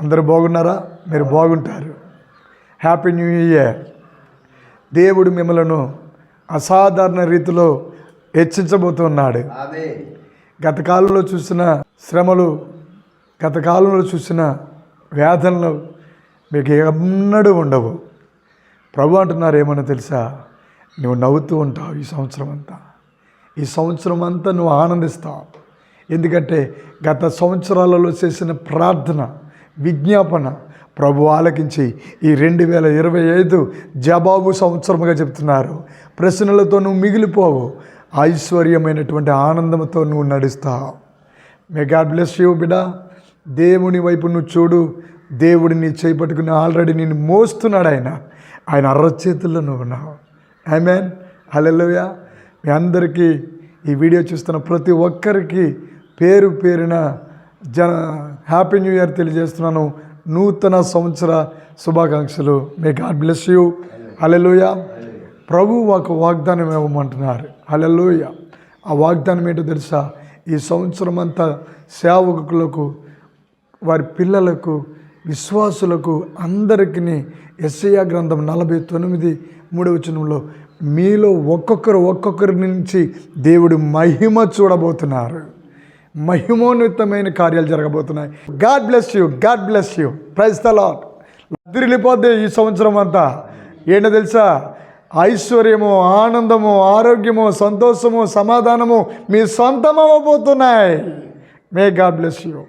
అందరూ బాగున్నారా? మీరు బాగుంటారు. హ్యాపీ న్యూ ఇయర్ దేవుడు మిమ్మలను అసాధారణ రీతిలో హెచ్చించబోతున్నాడు. గత కాలంలో చూసిన శ్రమలు గత కాలంలో చూసిన వేదనలు మీకు ఎన్నడూ ఉండవు. ప్రభు అంటున్నారు ఏమన్నా తెలుసా? నువ్వు నవ్వుతూ ఉంటావు ఈ సంవత్సరం అంతా. ఈ సంవత్సరం అంతా నువ్వు ఆనందిస్తావు. ఎందుకంటే గత సంవత్సరాలలో చేసిన ప్రార్థన విజ్ఞాపన ప్రభు ఆలకించి ఈ రెండు వేల ఇరవై ఐదు జవాబు సంవత్సరముగా చెప్తున్నారు. ప్రశ్నలతో నువ్వు మిగిలిపోవు. ఐశ్వర్యమైనటువంటి ఆనందంతో నువ్వు నడుస్తావు మే గాడ్ బ్లెస్ యూ బిడా. దేవుని వైపు నువ్వు చూడు. దేవుడిని చేపట్టుకుని ఆల్రెడీ నేను మోస్తున్నాడు ఆయన. ఆయన అర్రచేతుల్లో నువ్వు ఉన్నావు. ఐ మీన్ హలెలుయా మీ అందరికీ ఈ వీడియో చూస్తున్న ప్రతి ఒక్కరికి పేరు పేరున జన హ్యాపీ న్యూ ఇయర్ తెలియజేస్తున్నాను. నూతన సంవత్సర శుభాకాంక్షలు. May God bless you hallelujah ప్రభు ఒక వాగ్దానం ఇవ్వమంటున్నారు. అలెలుయ ఆ వాగ్దానం ఏంటో తెలుసా? ఈ సంవత్సరం అంతా సేవకులకు వారి పిల్లలకు విశ్వాసులకు అందరికీ ఎస్ఐయా గ్రంథం నలభై తొమ్మిది మూడవ వచనంలో మీలో ఒక్కొక్కరు ఒక్కొక్కరి నుంచి దేవుడు మహిమ చూడబోతున్నారు. మహిమోన్నతమైన కార్యాలు జరగబోతున్నాయి. God bless you God bless you praise the Lord తిరిగిపోద్ది ఈ సంవత్సరం అంతా. ఏంటో తెలుసా? ఐశ్వర్యము ఆనందము ఆరోగ్యము సంతోషము సమాధానము మీ సొంతం అవ్వబోతున్నాయి మే గాడ్ బ్లెస్ యూ